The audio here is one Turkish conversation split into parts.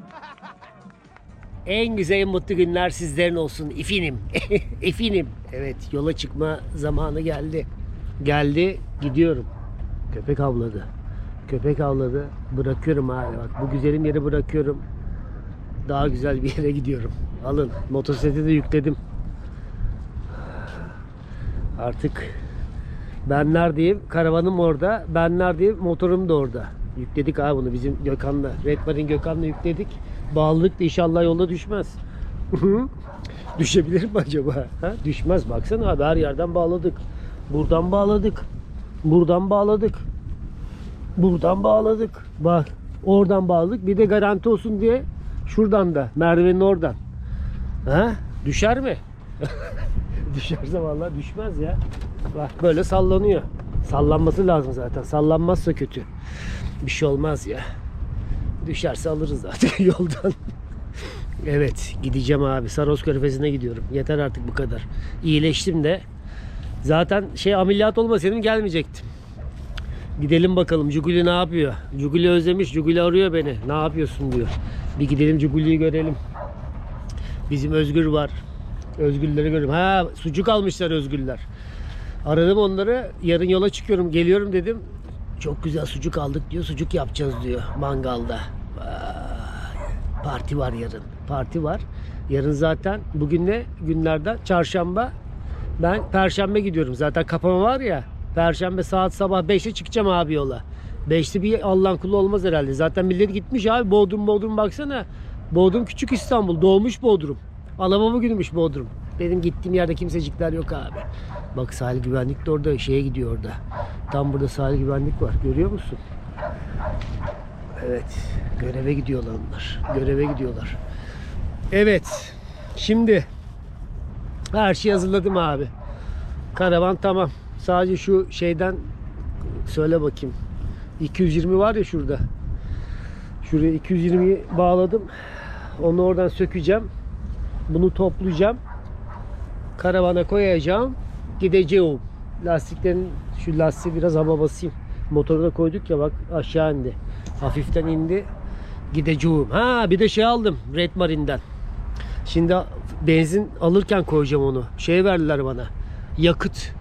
En güzel mutlu günler sizlerin olsun. Efinim. Efinim. Evet yola çıkma zamanı geldi. Geldi gidiyorum. Köpek avladı. Köpek avladı. Bırakıyorum abi bak bu güzelim yeri bırakıyorum. Daha güzel bir yere gidiyorum. Alın. Motosikleti de yükledim. Artık ben neredeyim? Karavanım orada. Ben neredeyim? Motorum da orada. Yükledik abi bunu bizim Gökhan'la. Redmar'in Gökhan'la yükledik. Bağlılık da inşallah yolda düşmez. Düşebilir mi acaba? Ha? Düşmez. Baksana abi her yerden bağladık. Buradan bağladık. Buradan bağladık. Buradan bağladık. Bak oradan bağladık. Bir de garanti olsun diye şuradan da merdivenin oradan. Ha? Düşer mi? Düşerse vallahi düşmez ya. Bak böyle sallanıyor. Sallanması lazım zaten. Sallanmazsa kötü. Bir şey olmaz ya. Düşerse alırız zaten yoldan. evet gideceğim abi. Saros Körfezi'ne gidiyorum. Yeter artık bu kadar. İyileştim de. Zaten şey ameliyat olmasaydım gelmeyecektim. Gidelim bakalım Cuguli ne yapıyor? Cuguli özlemiş. Cuguli arıyor beni. Ne yapıyorsun diyor. Bir gidelim Cuguli'yi görelim. Bizim Özgür var. Özgürleri görüyorum. Ha sucuk almışlar Özgürler. Aradım onları. Yarın yola çıkıyorum. Geliyorum dedim. Çok güzel sucuk aldık diyor. Sucuk yapacağız diyor mangalda. Parti var yarın. Parti var. Yarın zaten bugün ne günlerden? Çarşamba. Ben perşembe gidiyorum. Zaten kapama var ya. Perşembe saat sabah 5'te çıkacağım abi yola. 5'te bir Allah'ın kulu olmaz herhalde. Zaten millet gitmiş abi. Bodrum Bodrum baksana. Bodrum küçük İstanbul. Doğmuş Bodrum. Alababa günümüş Bodrum. Benim gittiğim yerde kimsecikler yok abi. Bak sahil güvenlik de orada şeye gidiyor orada. Tam burada sahil güvenlik var. Görüyor musun? Evet. Göreve gidiyorlar onlar. Göreve gidiyorlar. Evet. Şimdi her şeyi hazırladım abi. Karavan tamam. Sadece şu şeyden söyle bakayım. 220 var ya şurada. Şuraya 220'yi bağladım. Onu oradan sökeceğim. Bunu toplayacağım. Karavana koyacağım. Gideceğim. Lastiklerin şu lastiği biraz hava basayım. Motoruna koyduk ya bak aşağı indi. Hafiften indi. Gideceğim. Ha bir de şey aldım Red Marine'den. Şimdi benzin alırken koyacağım onu. Şey verdiler bana. Yakıt.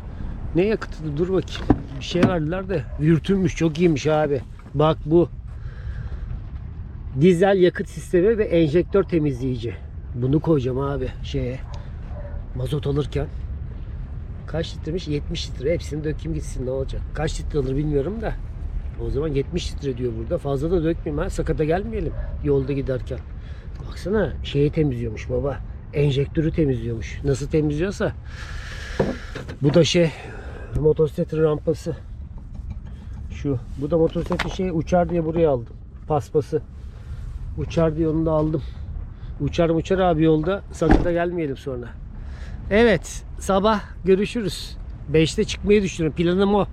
Ne yakıtı? Dur bakayım. Bir şey verdiler de. Vürtünmüş. Çok iyiymiş abi. Bak bu. Dizel yakıt sistemi ve enjektör temizleyici. Bunu koyacağım abi şeye. Mazot alırken. Kaç litremiş? 70 litre. Hepsini dökeyim gitsin ne olacak. Kaç litre alır bilmiyorum da. O zaman 70 litre diyor burada. Fazla da dökmeyeyim ha. Sakata gelmeyelim yolda giderken. Baksana şeyi temizliyormuş baba. Enjektörü temizliyormuş. Nasıl temizliyorsa. Bu da şey motosikletin rampası. Şu. Bu da motosikletin şey uçar diye buraya aldım. Paspası. Uçar diye onu da aldım. Uçar uçar abi yolda. Sakata gelmeyelim sonra. Evet. Sabah görüşürüz. 5'te çıkmayı düşünüyorum. Planım o.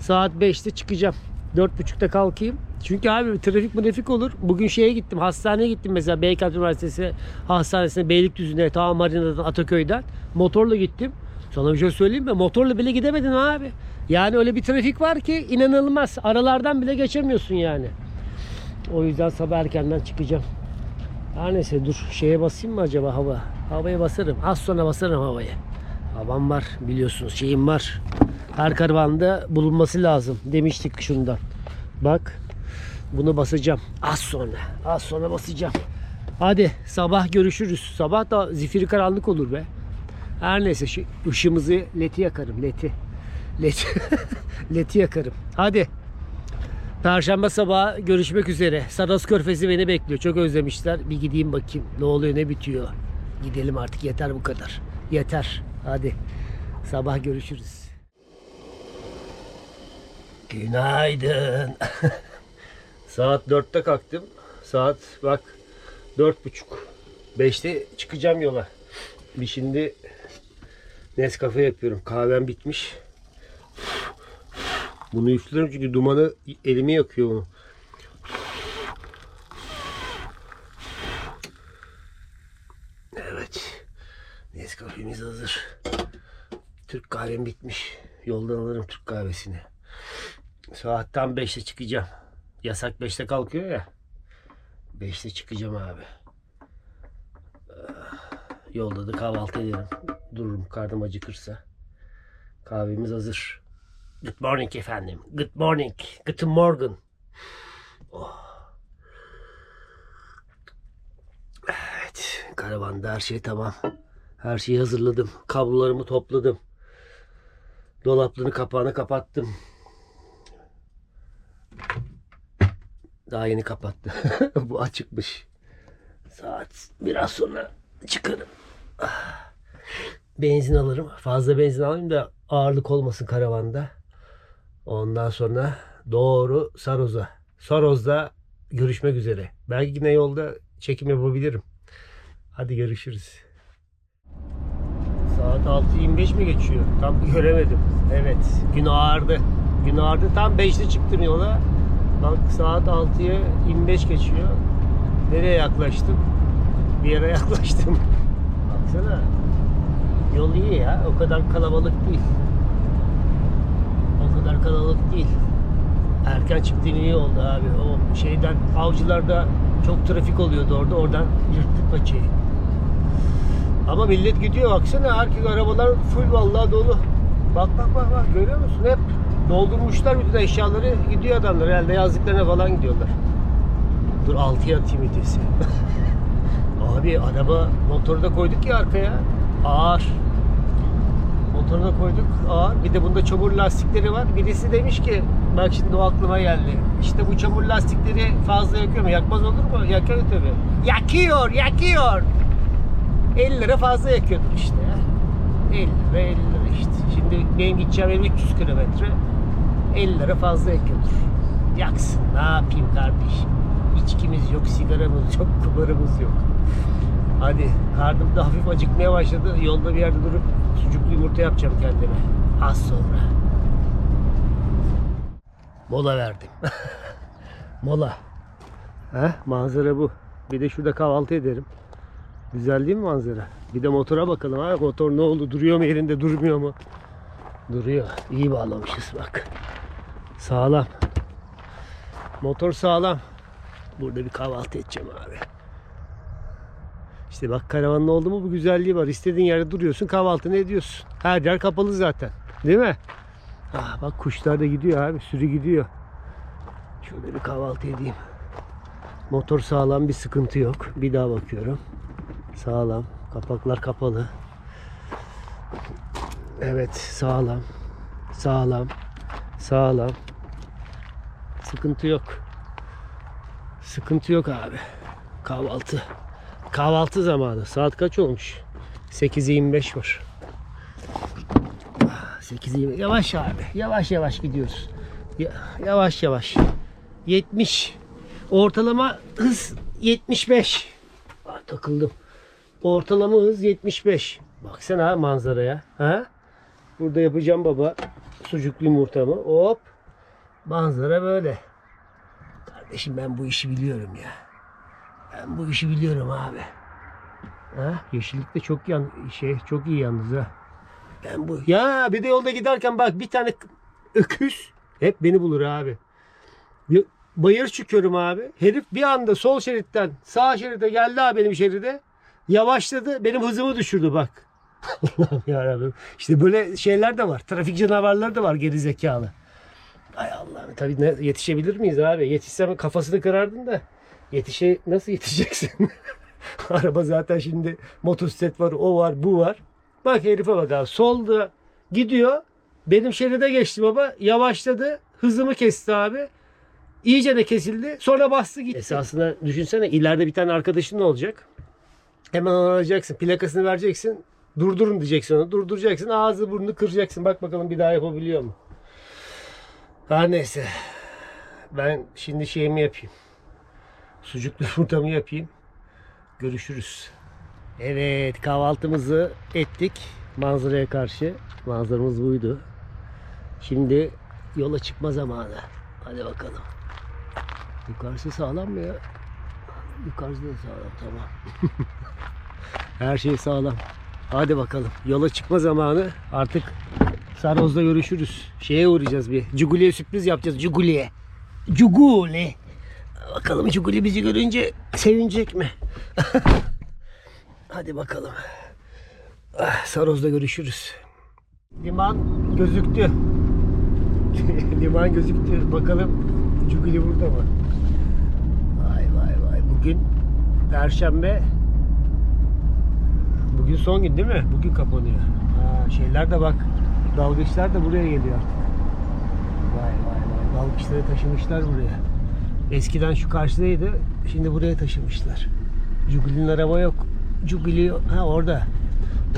Saat 5'te çıkacağım. 4.30'da kalkayım. Çünkü abi trafik trafik olur. Bugün şeye gittim. Hastaneye gittim mesela. Beykoz Üniversitesi Hastanesi'ne Beylikdüzü'ne ta Marina'dan Ataköy'den. Motorla gittim. Sana bir şey söyleyeyim mi? Motorla bile gidemedin abi. Yani öyle bir trafik var ki inanılmaz. Aralardan bile geçemiyorsun yani. O yüzden sabah erkenden çıkacağım. Her neyse dur şeye basayım mı acaba hava? Havaya basarım. Az sonra basarım havaya. Havam var biliyorsunuz şeyim var. Her karavanda bulunması lazım demiştik şundan. Bak bunu basacağım. Az sonra. Az sonra basacağım. Hadi sabah görüşürüz. Sabah da zifiri karanlık olur be. Her neyse şu ışığımızı leti yakarım leti. Leti, leti yakarım. Hadi. Perşembe sabahı görüşmek üzere. Saros Körfezi beni bekliyor. Çok özlemişler. Bir gideyim bakayım. Ne oluyor ne bitiyor. Gidelim artık yeter bu kadar. Yeter. Hadi. Sabah görüşürüz. Günaydın. Saat 4'te kalktım. Saat bak 4.30. 5'te çıkacağım yola. Bir şimdi Nescafe yapıyorum. Kahvem bitmiş. Bunu üflüyorum çünkü dumanı elimi yakıyor bunu. Evet. Nescafe'miz hazır. Türk kahvem bitmiş. Yoldan alırım Türk kahvesini. Saat tam 5'te çıkacağım. Yasak 5'te kalkıyor ya. 5'te çıkacağım abi. Ah, Yolda da kahvaltı ederim. Dururum karnım acıkırsa. Kahvemiz hazır. Good morning efendim. Good morning. Good morning. Oh. Evet. Karavanda her şey tamam. Her şeyi hazırladım. Kablolarımı topladım. Dolaplarını kapağını kapattım. Daha yeni kapattı. Bu açıkmış. Saat biraz sonra çıkarım. Benzin alırım. Fazla benzin alayım da ağırlık olmasın karavanda. Ondan sonra doğru Saroz'a. Saroz'da görüşmek üzere. Belki yine yolda çekim yapabilirim. Hadi görüşürüz. Saat 6.25 mi geçiyor? Tam göremedim. Evet. Gün ağardı. Gün ağardı. Tam 5'te çıktım yola. Bak saat 6'ya 25 geçiyor. Nereye yaklaştım? Bir yere yaklaştım. Baksana. Yol iyi ya. O kadar kalabalık değil. O kadar kalabalık değil. Erken çıktığım iyi oldu abi. O şeyden avcılarda çok trafik oluyordu orada. Oradan yırttık paçayı. Ama millet gidiyor baksana. Herkes arabalar full vallahi dolu. Bak bak bak bak görüyor musun? Hep doldurmuşlar bütün eşyaları. Gidiyor adamlar herhalde yazlıklarına falan gidiyorlar. Dur altıya atayım vitesi. Abi araba motoru da koyduk ya arkaya. Ağır. Motoruna koyduk ağır. Bir de bunda çamur lastikleri var. Birisi demiş ki bak şimdi o aklıma geldi. İşte bu çamur lastikleri fazla yakıyor mu? Yakmaz olur mu? Yakıyor tabii. Yakıyor, yakıyor. 50 lira fazla yakıyordur işte ya. 50 lira 50 lira işte. Şimdi benim gideceğim ev 300 kilometre. 50 lira fazla yakıyordur. Yaksın. Ne yapayım kardeşim? İçkimiz yok, sigaramız yok, kumarımız yok. Hadi karnım da hafif acıkmaya başladı. Yolda bir yerde durup sucuklu yumurta yapacağım kendime. Az sonra. Mola verdim. Mola. Heh, manzara bu. Bir de şurada kahvaltı ederim. Güzel değil mi manzara? Bir de motora bakalım ha. Motor ne oldu? Duruyor mu yerinde? Durmuyor mu? Duruyor. İyi bağlamışız bak. Sağlam. Motor sağlam. Burada bir kahvaltı edeceğim abi. İşte bak karavanın oldu mu bu güzelliği var. İstediğin yerde duruyorsun kahvaltını ediyorsun. Her yer kapalı zaten. Değil mi? Ah, bak kuşlar da gidiyor abi. Sürü gidiyor. Şöyle bir kahvaltı edeyim. Motor sağlam bir sıkıntı yok. Bir daha bakıyorum. Sağlam. Kapaklar kapalı. Evet sağlam. Sağlam. Sağlam. Sıkıntı yok. Sıkıntı yok abi. Kahvaltı. Kahvaltı zamanı. Saat kaç olmuş? 8'e 25 var. 8'e 25. Yavaş abi. Yavaş yavaş gidiyoruz. Ya- Yavaş yavaş. 70. Ortalama hız 75. Ah, takıldım. Ortalama hız 75. Baksana manzaraya. Ha? Burada yapacağım baba sucuklu yumurtamı. Hop. Manzara böyle. Kardeşim ben bu işi biliyorum ya. Ben bu işi biliyorum abi. Ha? Yeşillik de çok yan şey çok iyi yalnız ha. Ben bu ya bir de yolda giderken bak bir tane öküz hep beni bulur abi. Bayır çıkıyorum abi. Herif bir anda sol şeritten sağ şeride geldi abi benim şeride. Yavaşladı. Benim hızımı düşürdü bak. Allah'ım yarabbim. İşte böyle şeyler de var. Trafik canavarları da var geri zekalı. Ay Allah'ım. Tabii ne, yetişebilir miyiz abi? Yetişsem kafasını kırardın da. Yetişe nasıl yetişeceksin? Araba zaten şimdi motosiklet var, o var, bu var. Bak herife bak abi. Solda gidiyor. Benim şeride geçti baba. Yavaşladı. Hızımı kesti abi. İyice de kesildi. Sonra bastı gitti. Esasında düşünsene ileride bir tane arkadaşın olacak. Hemen arayacaksın. Plakasını vereceksin. Durdurun diyeceksin onu. Durduracaksın. Ağzı burnunu kıracaksın. Bak bakalım bir daha yapabiliyor mu? Her neyse. Ben şimdi şeyimi yapayım. Sucuklu yumurtamı yapayım. Görüşürüz. Evet kahvaltımızı ettik. Manzaraya karşı. Manzaramız buydu. Şimdi yola çıkma zamanı. Hadi bakalım. Yukarısı sağlam mı ya? Yukarısı da sağlam tamam. Her şey sağlam. Hadi bakalım. Yola çıkma zamanı. Artık Saroz'da görüşürüz. Şeye uğrayacağız bir. Cuguli'ye sürpriz yapacağız. Cuguli'ye. Cuguli. Bakalım Cuguli bizi görünce sevinecek mi? Hadi bakalım. Ah, Saroz'da görüşürüz. Liman gözüktü. Liman gözüktü. Bakalım Cuguli burada mı? Bugün Perşembe. Bugün son gün değil mi? Bugün kapanıyor. Ha, şeyler de bak. Dalgıçlar da buraya geliyor artık. Vay vay vay. Dalgıçları taşımışlar buraya. Eskiden şu karşıdaydı. Şimdi buraya taşımışlar. Cuguli'nin araba yok. Cuguli ha orada.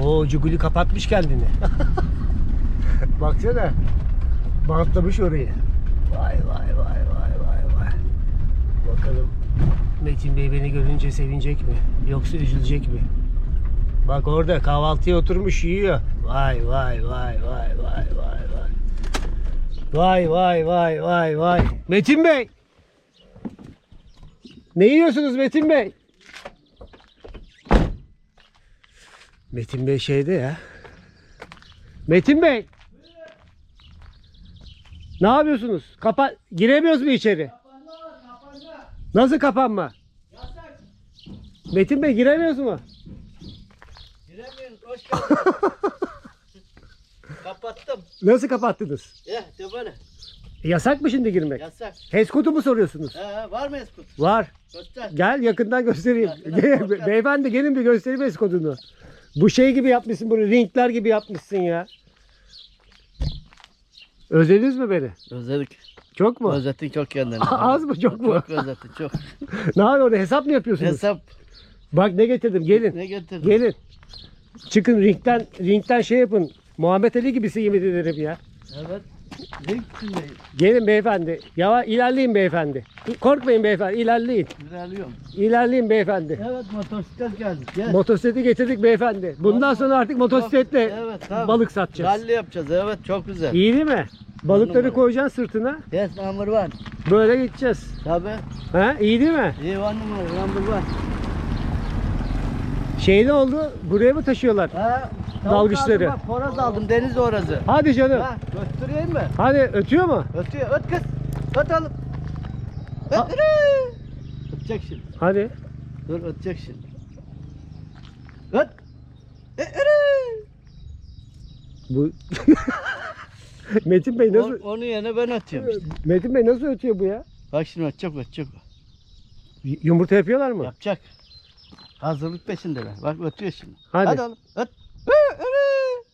O Cuguli kapatmış kendini. Baksana. Bantlamış orayı. Vay vay vay vay vay vay. Bakalım Metin Bey beni görünce sevinecek mi? Yoksa üzülecek mi? Bak orada kahvaltıya oturmuş yiyor. Vay vay vay vay vay vay vay. Vay vay vay vay vay. Metin Bey. Ne yiyorsunuz Metin Bey? Metin Bey şeyde ya. Metin Bey. Ne yapıyorsunuz? Kapa giremiyoruz mu içeri? Nasıl kapanma? Metin Bey giremiyoruz mu? Giremiyoruz. Hoş geldin. Kapattım. Nasıl kapattınız? Ya de böyle. Yasak mı şimdi girmek? Yasak. HES kodu mu soruyorsunuz? Ha, var mı Eskut? Var. Göster. Gel yakından göstereyim. Yakından Gel, korkar. beyefendi gelin bir göstereyim HES kodunu. Bu şey gibi yapmışsın bunu. Ringler gibi yapmışsın ya. Özlediniz mi beni? Özledik. Çok mu? Özlettin çok kendini. Az mı, çok mu? Çok özlettin çok. ne yapıyor orada? Hesap mı yapıyorsunuz? Hesap Bak ne getirdim. Gelin. ne getirdin? Gelin. Çıkın ringden ringden şey yapın. Muhammed Ali gibisi yemin ederim ya. Evet. Link içindeyim. Gelin beyefendi. Yavaş ilerleyin beyefendi. Korkmayın beyefendi. ilerleyin. İlerliyorum. İlerleyin beyefendi. Evet motosiklet geldi. Gel. Motosikleti getirdik beyefendi. Bundan sonra artık motosikletle Evet, tabii. balık satacağız. Rally yapacağız. Evet çok güzel. İyi değil mi? Balıkları numara. koyacaksın sırtına. Yes number one. Böyle gideceğiz. Tabi. Ha, iyi değil mi? İyi one number. Number one. Şey ne oldu? Buraya mı taşıyorlar? Ha, Dalgıçları. tavuk aldım bak, Horoz aldım. Deniz orası. Hadi canım. Ha, götüreyim mi? Hadi ötüyor mu? Ötüyor. Öt kız. Öt. Öt. Ha- Ötecek şimdi. Hadi. Dur ötecek şimdi. Öt. Ere. Bu Metin Bey nasıl O- Onun yerine ben ötüyorum işte. Metin Bey nasıl ötüyor bu ya? Bak şimdi ötecek ötecek. Y- Yumurta yapıyorlar mı? Yapacak. Hazırlık peşindeler. Bak ötüyor şimdi. Hadi. Hadi oğlum. Öt. Ere.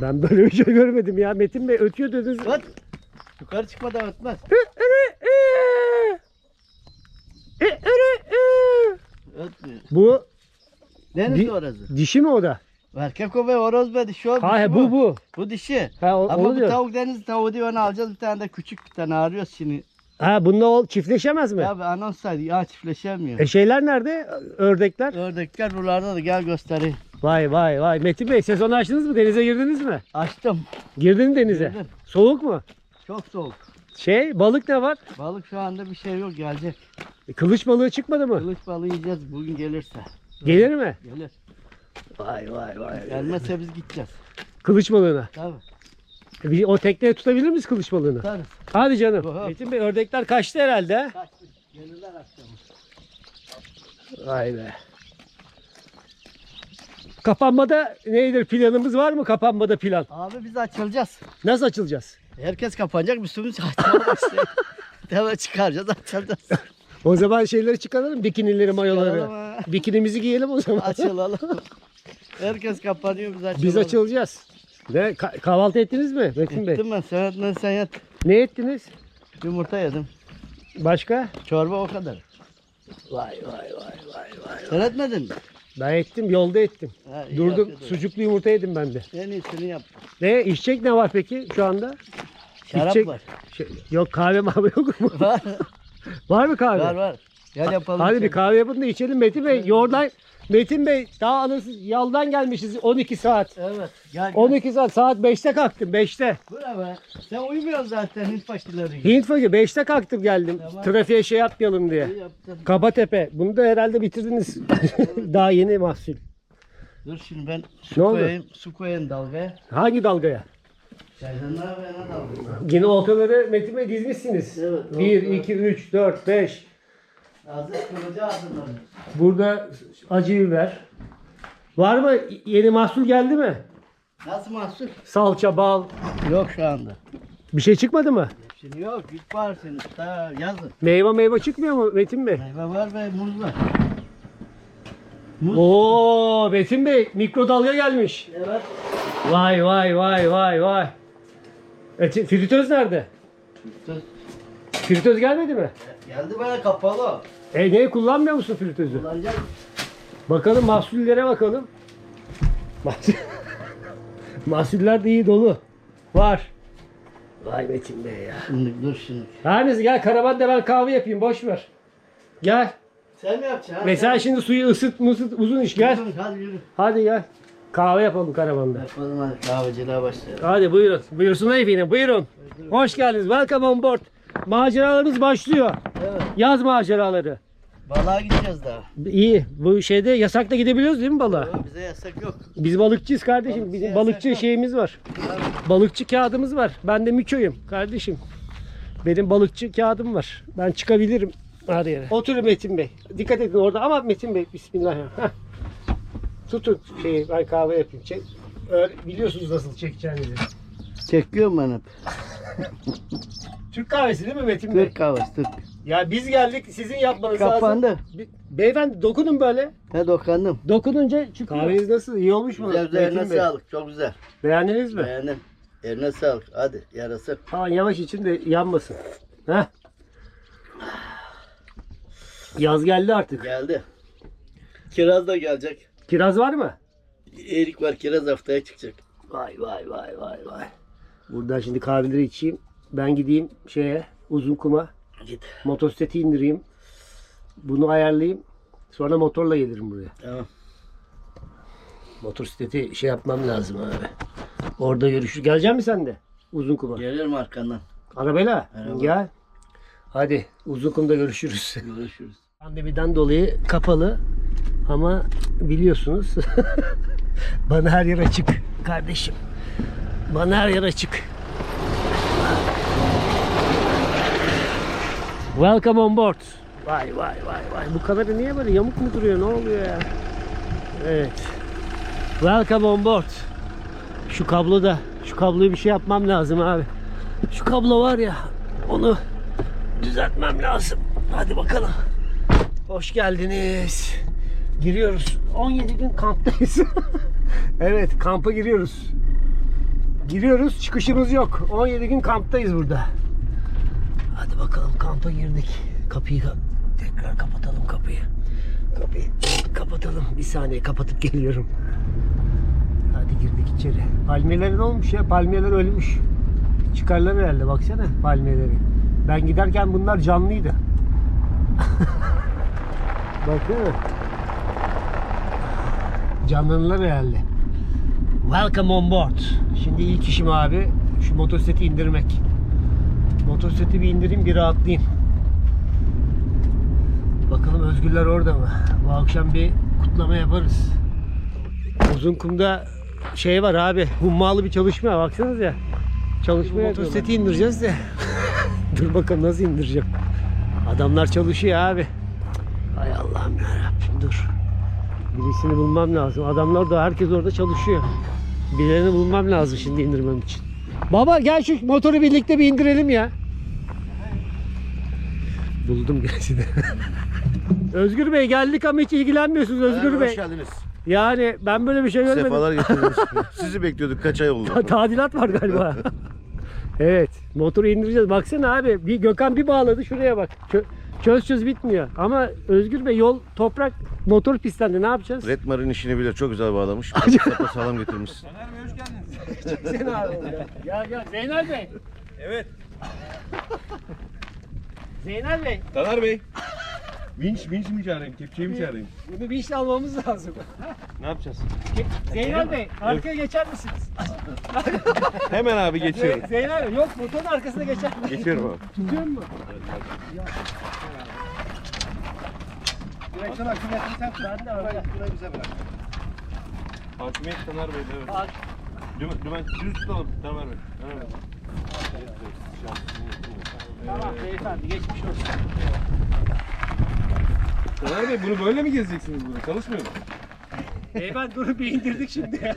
Ben böyle bir şey görmedim ya. Metin Bey ötüyor dediniz. Öt. Yukarı çıkmadan ötmez. Ötmüyor. Bu Deniz Di- orası. dişi mi o da? Erkek ve horoz be dişi o. Ha dişi he, bu bu. Bu dişi. Ha o, Ama onu bu diyor. tavuk deniz tavuğu diye onu alacağız. Bir tane de küçük bir tane arıyoruz şimdi. Ha bununla o çiftleşemez mi? Abi anons. Ya çiftleşemiyor. E şeyler nerede? Ördekler. Ördekler buralarda da gel göstereyim. Vay vay vay. Metin Bey sezonu açtınız mı? Denize girdiniz mi? Açtım. Girdin denize. Girdim. Soğuk mu? Çok soğuk. Şey balık ne var? Balık şu anda bir şey yok gelecek. E, Kılıç balığı çıkmadı mı? Kılıç balığı yiyeceğiz bugün gelirse. Gelir mi? Gelir. Vay vay vay. Gelmezse biz gideceğiz. Kılıç balığına. Tabii. E, bir- O tekneye tutabilir miyiz kılıç balığını? Tabii. Hadi canım. Oha. Metin Bey ördekler kaçtı herhalde. ha? Kaçmış. Gelirler akşam. Vay be. Kapanmada nedir planımız var mı kapanmada plan? Abi biz açılacağız. Nasıl açılacağız? Herkes kapanacak. Müslüm'ün açmaya başlayacak. Hemen çıkaracağız açılacağız. O zaman şeyleri çıkaralım bikinileri mayoları. Bikinimizi giyelim o zaman. Açılalım. Herkes kapanıyor biz açılalım. Biz açılacağız. Ne ka- kahvaltı ettiniz mi Metin Bey? Ettim ben. Sen etmedin sen yat. Ne ettiniz? Yumurta yedim. Başka? Çorba o kadar. Vay vay vay vay vay. Sen etmedin mi? Ben ettim yolda ettim. Ha, iyi Durdum yapıyordun. sucuklu yumurta yedim ben de. En iyisini yap. Ne içecek ne var peki şu anda? Şarap İçecek- var. Şey, yok kahve mavi yok mu? var. Var mı kahve? Var var. Gel yapalım. Hadi bir kahve yapın da içelim Metin Bey. Yoldan Metin Bey daha anasız yoldan gelmişiz 12 saat. Evet. Gel gel. 12 saat saat 5'te kalktım 5'te. Bu ne be? Sen uyumuyorsun zaten Hint başlıları. Hint fakir 5'te kalktım geldim. Tamam. Trafiğe şey atmayalım diye. İyi yaptın. Kabatepe. Bunu da herhalde bitirdiniz. daha yeni mahsul. Dur şimdi ben Ne su oldu? koyayım. Su koyayım dalgaya. Hangi dalgaya? Çaydanlar ve ne daldı? Yine oltaları Metin Bey dizmişsiniz. Evet, 1, oltalar. 2, 3, 4, 5. Hazır kılıcı hazırlanıyor. Burada acı biber. Var mı? Yeni mahsul geldi mi? Nasıl mahsul? Salça, bal. Yok şu anda. Bir şey çıkmadı mı? Şimdi yok. Güç var senin. Daha yazın. Meyve meyve çıkmıyor mu Metin Bey? Meyve var ve muz var. Muz. Oo Metin Bey mikrodalga gelmiş. Evet. Vay vay vay vay vay. Eti, fritöz nerede? Söz. Fritöz gelmedi mi? Geldi bana kapalı. E neyi kullanmıyor musun fritözü? Kullanacak. Bakalım mahsullere bakalım. Mahsul- Mahsuller de iyi dolu. Var. Vay Metin Bey ya. Şimdi dur şimdi. Her neyse gel karavanda ben kahve yapayım boş ver. Gel. Sen mi yapacaksın? Mesela Sen- şimdi suyu ısıt mısıt uzun iş gel. Yürü, Hadi yürü. Hadi gel. Kahve yapalım karavanda. Yapalım hadi kahveciliğe başlayalım. Hadi buyurun. Buyursunlar efendim buyurun. Hoş geldiniz. Welcome on board. Maceralarımız başlıyor. Evet. Yaz maceraları. Balığa gideceğiz daha. İyi. Bu şeyde yasakla gidebiliyoruz değil mi balığa? Yok, Bize yasak yok. Biz balıkçıyız kardeşim. Balıkçı Bizim balıkçı yok. şeyimiz var. Balıkçı kağıdımız var. Ben de Miço'yum kardeşim. Benim balıkçı kağıdım var. Ben çıkabilirim her yere. Oturun Metin Bey. Dikkat edin orada ama Metin Bey bismillah. Tutun şeyi ben kahve yapayım. Çek. Öyle, biliyorsunuz nasıl çekeceğinizi. Çekiyorum ben hep. Türk kahvesi değil mi Metin Bey? Türk kahvesi Türk. Ya biz geldik sizin yapmanız Kapandı. lazım. Be- Beyefendi dokunun böyle. He dokandım. Dokununca çıkıyor. Kahveniz nasıl? İyi olmuş mu? Güzel güzel eline Metin Bey? sağlık. Çok güzel. Beğendiniz mi? Beğendim. Eline sağlık. Hadi yarası. Aman yavaş için de yanmasın. Heh. Yaz geldi artık. Geldi. Kiraz da gelecek. Kiraz var mı? Erik var kiraz haftaya çıkacak. Vay vay vay vay vay. Buradan şimdi kahveleri içeyim. Ben gideyim şeye uzun kuma Git. motosikleti indireyim. Bunu ayarlayayım. Sonra motorla gelirim buraya. Tamam. Motosikleti şey yapmam lazım abi. Orada görüşür. Gelecek misin sen de? Uzun kuma. Gelirim arkandan. Arabayla. Araba. Gel. Hadi uzun kumda görüşürüz. Görüşürüz. Pandemiden dolayı kapalı ama biliyorsunuz bana her yer açık kardeşim. Bana her yer açık. Welcome on board. Vay vay vay vay. Bu kamera niye böyle yamuk mu duruyor? Ne oluyor ya? Evet. Welcome on board. Şu kablo da, şu kabloyu bir şey yapmam lazım abi. Şu kablo var ya, onu düzeltmem lazım. Hadi bakalım. Hoş geldiniz. Giriyoruz. 17 gün kamptayız. evet kampa giriyoruz. Giriyoruz çıkışımız yok. 17 gün kamptayız burada. Hadi bakalım kampa girdik. Kapıyı ka- tekrar kapatalım kapıyı. Kapıyı kapatalım. Bir saniye kapatıp geliyorum. Hadi girdik içeri. Palmiyeler ne olmuş ya? Palmiyeler ölmüş. Çıkarlar herhalde baksana palmiyeleri. Ben giderken bunlar canlıydı. Bakın. Canlanırlar herhalde. Welcome on board. Şimdi ilk işim abi şu motosikleti indirmek. Motosikleti bir indireyim bir rahatlayayım. Bakalım Özgürler orada mı? Bu akşam bir kutlama yaparız. Uzun kumda şey var abi. Hummalı bir çalışma baksanız ya. Çalışma motosikleti indireceğiz de. Dur bakalım nasıl indireceğim. Adamlar çalışıyor abi. Hay Allah'ım yarabbim dur. Birisini bulmam lazım. Adamlar da herkes orada çalışıyor. Birilerini bulmam lazım şimdi indirmem için. Baba gel şu motoru birlikte bir indirelim ya. Buldum gerçi de. Özgür Bey geldik ama hiç ilgilenmiyorsunuz Özgür Bey. Hoş geldiniz. Yani ben böyle bir şey görmedim. Sefalar getirdiniz. Sizi bekliyorduk kaç ay oldu. Ta- Tadilat var galiba. evet. Motoru indireceğiz. Baksana abi. Bir Gökhan bir bağladı. Şuraya bak. Çö- çöz çöz bitmiyor. Ama Özgür Bey yol toprak motor pislendi. Ne yapacağız? Red Mar'ın işini bile çok güzel bağlamış. Sapa sağlam getirmiş. Sen abi. Gel gel. Zeynel Bey. Evet. Zeynel Bey. Taner Bey. Vinç, vinç mi çağırayım, kepçeyi mi çağırayım? Bunu bir iş almamız lazım. Ne yapacağız? Zeynel Bey arkaya geçer misiniz? Hemen abi geçiyorum. Ze- Zeynel Bey yok motorun arkasına geçer. Geçiyorum abi. Tutuyor mu? Direksiyon hakimiyetini sen Ben de var. Hakimiyet Taner Bey'de evet. Dümen, dümen, düz tutalım. Tamam verme. Tamam. Tamam beyefendi geçmiş olsun. Taner Bey bunu böyle mi gezeceksiniz burada? Çalışmıyor mu? Beyefendi dur bir indirdik şimdi.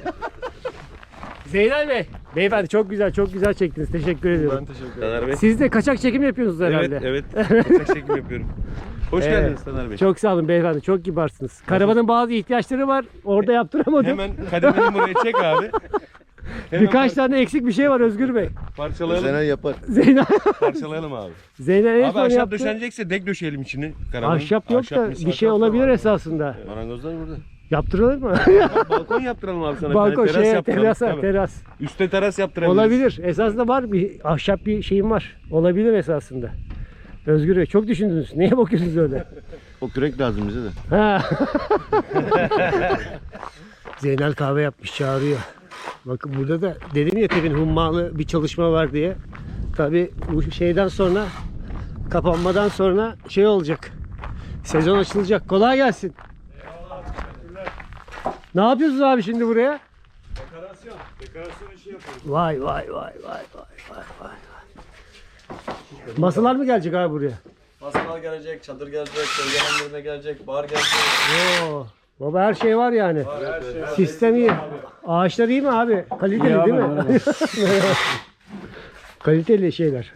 Zeynel Bey. Beyefendi çok güzel çok güzel çektiniz. Teşekkür ediyorum. teşekkür ederim. Taner Bey. Siz de kaçak çekim yapıyorsunuz herhalde. Evet, evet. Kaçak çekim yapıyorum. Hoş Evet. geldiniz Taner Bey. Çok sağ olun beyefendi. Çok kibarsınız. Karavanın bazı ihtiyaçları var. Orada yaptıramadım. Hemen kademeni buraya çek abi. Birkaç par- tane eksik bir şey var Özgür Bey. parçalayalım. Zeynel yapar. Zeynel, Parçalayalım abi. Zeynel en Abi son ahşap yaptı. döşenecekse dek döşeyelim içini. Karavanın. Ahşap yok da mesela bir şey da olabilir var. esasında. Marangozlar burada. Yaptırılır mı? Balkon yaptıralım abi sana. Balkon teras yaptıralım. terasa Tabii. teras. Üste teras yaptırabiliriz. Olabilir. Esasında var bir ahşap bir şeyim var. Olabilir esasında. Özgür Bey çok düşündünüz. Neye bakıyorsunuz öyle? O kürek lazım bize de. Ha. Zeynel kahve yapmış çağırıyor. Bakın burada da dedim ya temin hummalı bir çalışma var diye. Tabi bu şeyden sonra kapanmadan sonra şey olacak. Sezon açılacak. Kolay gelsin. Ne yapıyorsunuz abi şimdi buraya? Dekorasyon. Dekorasyon işi yapıyoruz. Vay vay vay vay vay vay vay. vay. Masalar mı gelecek abi buraya? Masalar gelecek, çadır gelecek, gölgelendirme gelecek, bar gelecek. Oo. Baba her şey var yani. Sistem iyi. Ağaçlar iyi mi abi? Kaliteli değil mi? Kaliteli şeyler.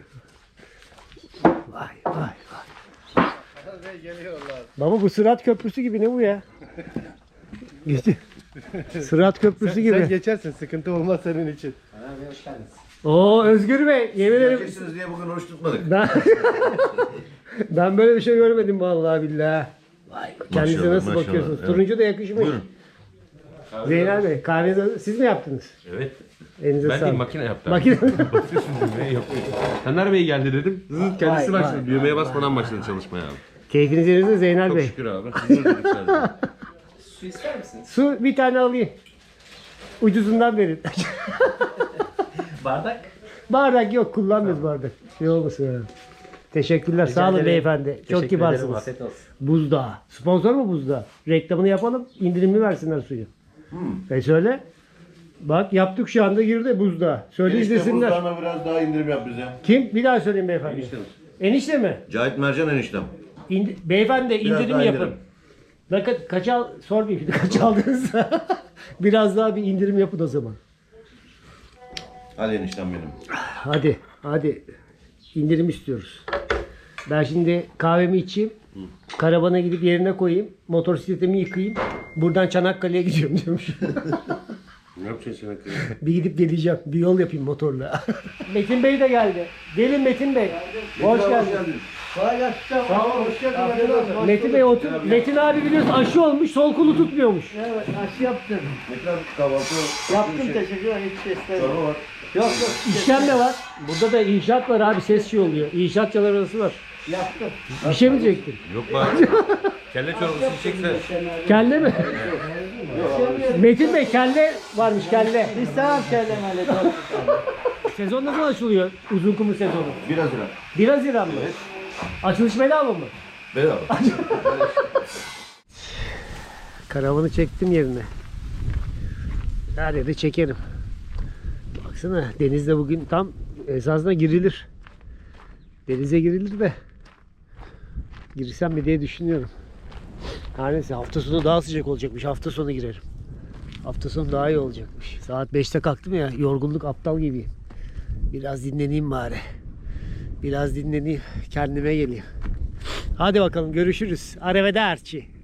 Vay vay vay. Baba bu Sırat Köprüsü gibi ne bu ya? Geçti. Sırat Köprüsü gibi. Sen geçersin sıkıntı olmaz senin için. Oo Özgür Bey yemin ederim Geçsiniz diye bugün oruç tutmadık. ben, ben böyle bir şey görmedim vallahi billahi. Vay, kendinize Maşallah, nasıl maşallah, bakıyorsunuz? evet. Turuncu da yakışmış. Buyurun. Zeynel Bey kahvenizi siz mi yaptınız? Evet. Elinize Ben değil sağlık. makine yaptı. Makine. ne yapıyor? Taner Bey geldi dedim. Zıt kendisi Vay, başladı. vay, Düğmeye basmadan başladı çalışmaya abi. Keyfiniz yerinizde Zeynel Çok Bey. şükür abi. Huzur dedik sadece. Su ister misiniz? Su bir tane alayım. Ucuzundan verin. Bardak. bardak yok kullanmıyoruz bardak. Şey olmasın yani. Teşekkürler. Sağ olun ederim. beyefendi. Çok kibarsınız. Afiyet olsun. Buzdağı. Sponsor mu buzdağı? Reklamını yapalım. indirimli versinler suyu. E söyle. Bak yaptık şu anda girdi buzdağı. Söyle izlesinler. buzdağına biraz daha indirim yap bize. Kim? Bir daha söyleyin beyefendi. Enişte mi? Cahit Mercan eniştem. İndi- beyefendi Biraz indirim daha yapın. indirim. Ne ka- kaç al sormayayım şimdi kaç aldınız? Biraz daha bir indirim yapın o zaman. Hadi eniştem benim. Hadi hadi indirim istiyoruz. Ben şimdi kahvemi içeyim. Karavana gidip yerine koyayım. Motosikletimi yıkayayım. Buradan Çanakkale'ye gidiyorum diyormuş. Ne yapacaksın sen? bir gidip geleceğim. Bir yol yapayım motorla. Metin Bey de geldi. Gelin Metin Bey. Hoş. Kolay gelsin. Sağ olun, hoş geldiniz. Metin Bey otur. Metin abi biliyorsun aşı olmuş, sol kolu tutmuyormuş. Evet aşı yaptım. Ne kadar kahvaltı Yaptım teşekkür ederim. Hiç istemedim. çorba var. Yok yok. İşlem de var. Burada da inşaat var abi ses şey oluyor. İnşaatçılar arası var. Yaptım. Bir şey mi diyecektin? Yok bak. Kelle çorbası içeceksen. Kelle mi? Metin Bey kelle varmış kelle. İstemem kellemeyle. Sezon ne zaman açılıyor? Uzun kumu sezonu. Biraz lira. 1 Haziran mı? Açılış bedava mı? Bedava. Karavanı çektim yerine. Her yere çekerim. Baksana denizde bugün tam esasında girilir. Denize girilir de girsem mi diye düşünüyorum. Her neyse hafta sonu daha sıcak olacakmış. Hafta sonu girerim. Hafta sonu daha iyi olacakmış. Saat 5'te kalktım ya yorgunluk aptal gibiyim. Biraz dinleneyim bari. Biraz dinleneyim. Kendime geleyim. Hadi bakalım görüşürüz. Arrivederci.